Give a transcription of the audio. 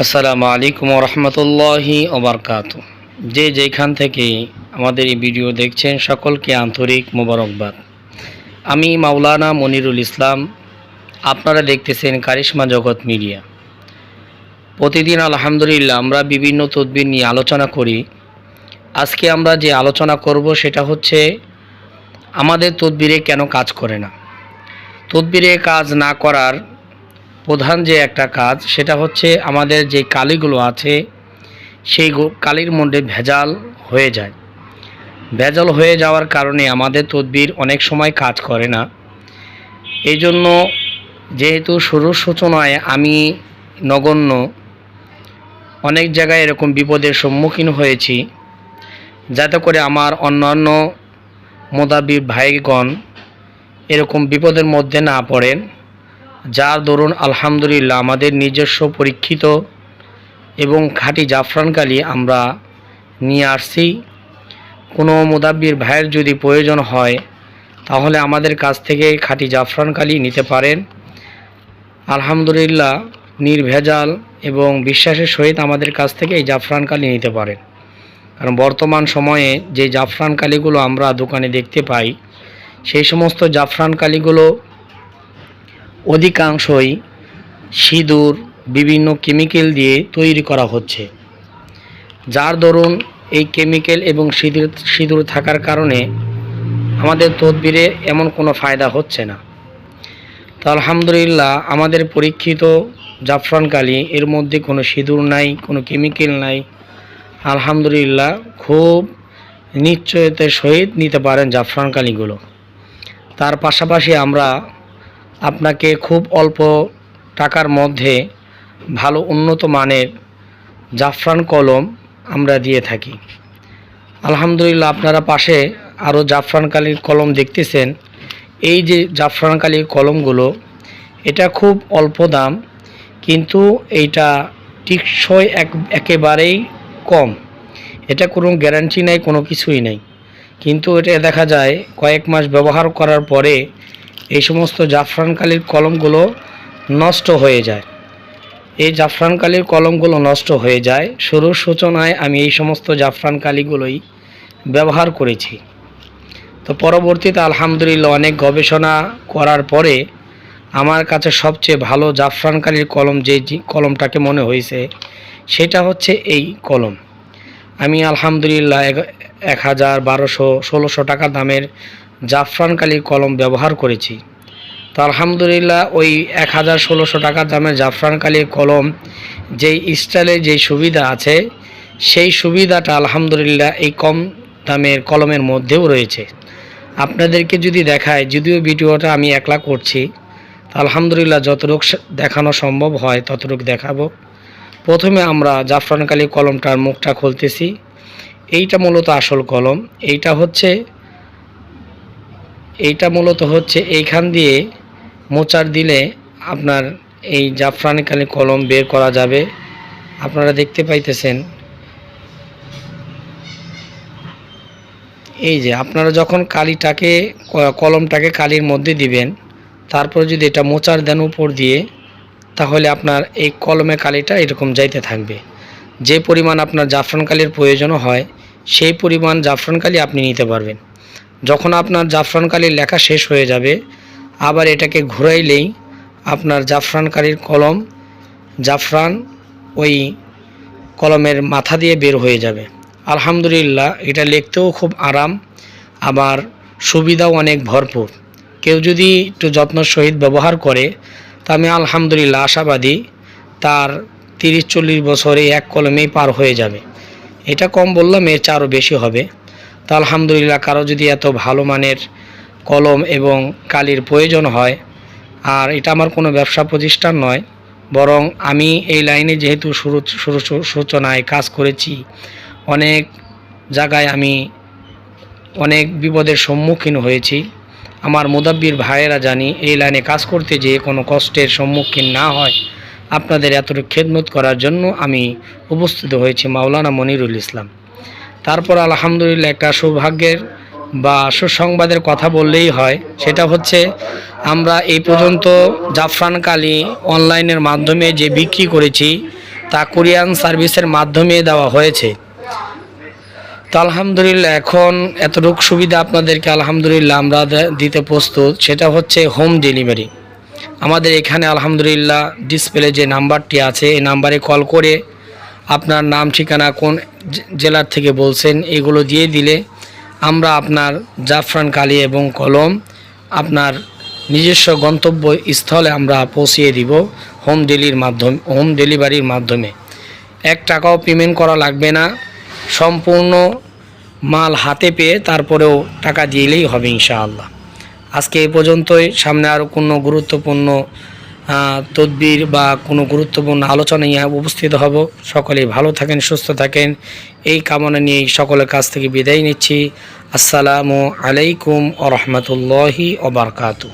আসসালামু আলাইকুম রহমতুল্লাহি ওবরকাত যে যেখান থেকে আমাদের এই ভিডিও দেখছেন, সকলকে আন্তরিক মোবারকবাদ। আমি মাওলানা মনিরুল ইসলাম, আপনারা দেখতেছেন কারিশমা জগৎ মিডিয়া। প্রতিদিন আলহামদুলিল্লাহ আমরা বিভিন্ন তদবির নিয়ে আলোচনা করি। আজকে আমরা যে আলোচনা করব সেটা হচ্ছে, আমাদের তদবিরে কেন কাজ করে না? তদবিরে কাজ না করার প্রধান যে একটা কাজ, সেটা হচ্ছে আমাদের যে কালিগুলো আছে, সেই কালির মধ্যে ভেজাল হয়ে যায়। ভেজাল হয়ে যাওয়ার কারণে আমাদের তদবির অনেক সময় কাজ করে না। এই জন্য যেহেতু শুরুর সূচনায় আমি নগণ্য, অনেক জায়গায় এরকম বিপদের সম্মুখীন হয়েছি। যাতে করে আমার অন্যান্য মোদাবির ভাইগণ এরকম বিপদের মধ্যে না পড়েন। যার দরুন আলহামদুলিল্লাহ আমাদের নিজস্ব পরীক্ষিত এবং খাঁটি জাফরানকালি আমরা নিয়ে আসছি। কোনো মুদাব্বির ভাইয়ের যদি প্রয়োজন হয়, তাহলে আমাদের কাছ থেকে খাঁটি জাফরানকালি নিতে পারেন। আলহামদুলিল্লাহ নির্ভেজাল এবং বিশ্বাসের সহিত আমাদের কাছ থেকে এই জাফরানকালি নিতে পারেন। কারণ বর্তমান সময়ে যে জাফরান কালিগুলো আমরা দোকানে দেখতে পাই, সেই সমস্ত জাফরান কালিগুলো অধিকাংশই সিঁদুর, বিভিন্ন কেমিক্যাল দিয়ে তৈরি করা হচ্ছে। যার দরুন এই কেমিক্যাল এবং সিঁদুর সিঁদুর থাকার কারণে আমাদের তদবিরে এমন কোনো ফায়দা হচ্ছে না। তো আলহামদুলিল্লাহ, আমাদের পরীক্ষিত জাফরান কালি, এর মধ্যে কোনো সিঁদুর নাই, কোনো কেমিক্যাল নাই। আলহামদুলিল্লাহ, খুব নিশ্চয়তার সহিত নিতে পারেন জাফরান কালিগুলো। তার পাশাপাশি আমরা আপনাকে খুব অল্প টাকার মধ্যে ভালো উন্নত মানের জাফরান কলম আমরা দিয়ে থাকি। আলহামদুলিল্লাহ আপনারা পাশে আরও জাফরান কালির কলম দেখতেছেন। এই যে জাফরান কালির কলমগুলো, এটা খুব অল্প দাম, কিন্তু এইটা টিকসই এক, একেবারেই কম। এটা কোনো গ্যারান্টি নাই, কোনো কিছুই নেই। কিন্তু এটা দেখা যায় কয়েক মাস ব্যবহার করার পরে এই সমস্ত জাফরান কালির কলমগুলো নষ্ট হয়ে যায়। এই জাফরান কালির কলমগুলো নষ্ট হয়ে যায়। শুরুর সূচনায় আমি এই সমস্ত জাফরান কালিগুলোই ব্যবহার করেছি। তো পরবর্তীতে আলহামদুলিল্লাহ অনেক গবেষণা করার পরে আমার কাছে সবচেয়ে ভালো জাফরান কালির কলম যে কলমটাকে মনে হয়েছে, সেটা হচ্ছে এই কলম। আমি আলহামদুলিল্লাহ এক হাজার বারোশো ষোলোশো টাকা দামের জাফরান কালির কলম ব্যবহার করেছি। তো আলহামদুলিল্লাহ ওই এক হাজার ষোলোশো টাকা দামের জাফরান কালির কলম যেই স্টাইলের যেই সুবিধা আছে, সেই সুবিধাটা আলহামদুলিল্লাহ এই কম দামের কলমের মধ্যেও রয়েছে। আপনাদেরকে যদি দেখায়, যদিও ভিডিওটা আমি একলা করছি, তো আলহামদুলিল্লাহ যতটুক দেখানো সম্ভব হয় ততটুক দেখাবো। প্রথমে আমরা জাফরান কালি কলমটার মুখটা খুলতেছি। এইটা মূলত আসল কলম। এইটা হচ্ছে এইটা মূলত হচ্ছে এইখান দিয়ে মোচার দিলে আপনার এই জাফরানি কালি কলম বের করা যাবে। আপনারা দেখতে পাইতেছেন। এই যে আপনারা যখন কালিটাকে, কলমটাকে কালির মধ্যে দিবেন, তারপর যদি এটা মোচার দেন উপর দিয়ে, তাহলে আপনার এই কলমে কালিটা এরকম যাইতে থাকবে। যে পরিমাণ আপনার জাফরান কালির প্রয়োজন হয়, সেই পরিমাণ জাফরান কালি আপনি নিতে পারবেন। যখন আপনার জাফরান কালির লেখা শেষ হয়ে যাবে, আবার এটাকে ঘুরাইলেই আপনার জাফরান কালির কলম, জাফরান ওই কলমের মাথা দিয়ে বের হয়ে যাবে। আলহামদুলিল্লাহ, এটা লিখতেও খুব আরাম, আবার সুবিধাও অনেক ভরপুর। কেউ যদি একটু যত্ন সহিত ব্যবহার করে, তা আমি আলহামদুলিল্লাহ আশাবাদী তার তিরিশ চল্লিশ বছরে এক কলমেই পার হয়ে যাবে। এটা কম বললাম এর চারও বেশি হবে। তা আলহামদুলিল্লাহ কারও যদি এত ভালো মানের কলম এবং কালির প্রয়োজন হয়, আর এটা আমার কোনো ব্যবসা প্রতিষ্ঠান নয়, বরং আমি এই লাইনে যেহেতু শুরু শুরু সূচনায় কাজ করেছি, অনেক জায়গায় আমি অনেক বিপদের সম্মুখীন হয়েছি। আমার মুদাব্বির ভাইয়েরা জানি এই লাইনে কাজ করতে যেয়ে কোনো কষ্টের সম্মুখীন না হয়। আপনাদের এতটুকু খেদমত করার জন্য আমি উপস্থিত হয়েছি মাওলানা মনিরুল ইসলাম। তারপর আলহামদুলিল্লাহ একটা সৌভাগ্যের বা সুসংবাদের কথা বললেই হয়। সেটা হচ্ছে আমরা এই পর্যন্ত জাফরান কালি অনলাইনের মাধ্যমে যে বিক্রি করেছি, তা কোরিয়ান সার্ভিসের মাধ্যমে দেওয়া হয়েছে। তো আলহামদুলিল্লাহ, এখন এতটুকু সুবিধা আপনাদেরকে আলহামদুলিল্লাহ আমরা দিতে প্রস্তুত। সেটা হচ্ছে হোম ডেলিভারি। আমাদের এখানে আলহামদুলিল্লাহ ডিসপ্লে যে নাম্বারটি আছে, এই নাম্বারে কল করে আপনার নাম, ঠিকানা কোন জেলার থেকে বলছেন, এগুলো দিয়ে দিলে আমরা আপনার জাফরান কালি এবং কলম আপনার নিজস্ব গন্তব্য স্থলে আমরা পৌঁছিয়ে দিব হোম ডেলির মাধ্যমে, হোম ডেলিভারির মাধ্যমে। এক টাকাও পেমেন্ট করা লাগবে না। সম্পূর্ণ মাল হাতে পেয়ে তারপরেও টাকা দিলেই হবে ইনশাআল্লাহ। আজকে এ পর্যন্তই। সামনে আরও কোনো গুরুত্বপূর্ণ তদবির বা কোনো গুরুত্বপূর্ণ আলোচনা নিয়ে উপস্থিত হব। সকলেই ভালো থাকেন, সুস্থ থাকেন। এই কামনা নিয়েই সকলের কাছ থেকে বিদায় নিচ্ছি। আসসালামু আলাইকুম আ রহমতুল্লাহি ওবরকাতু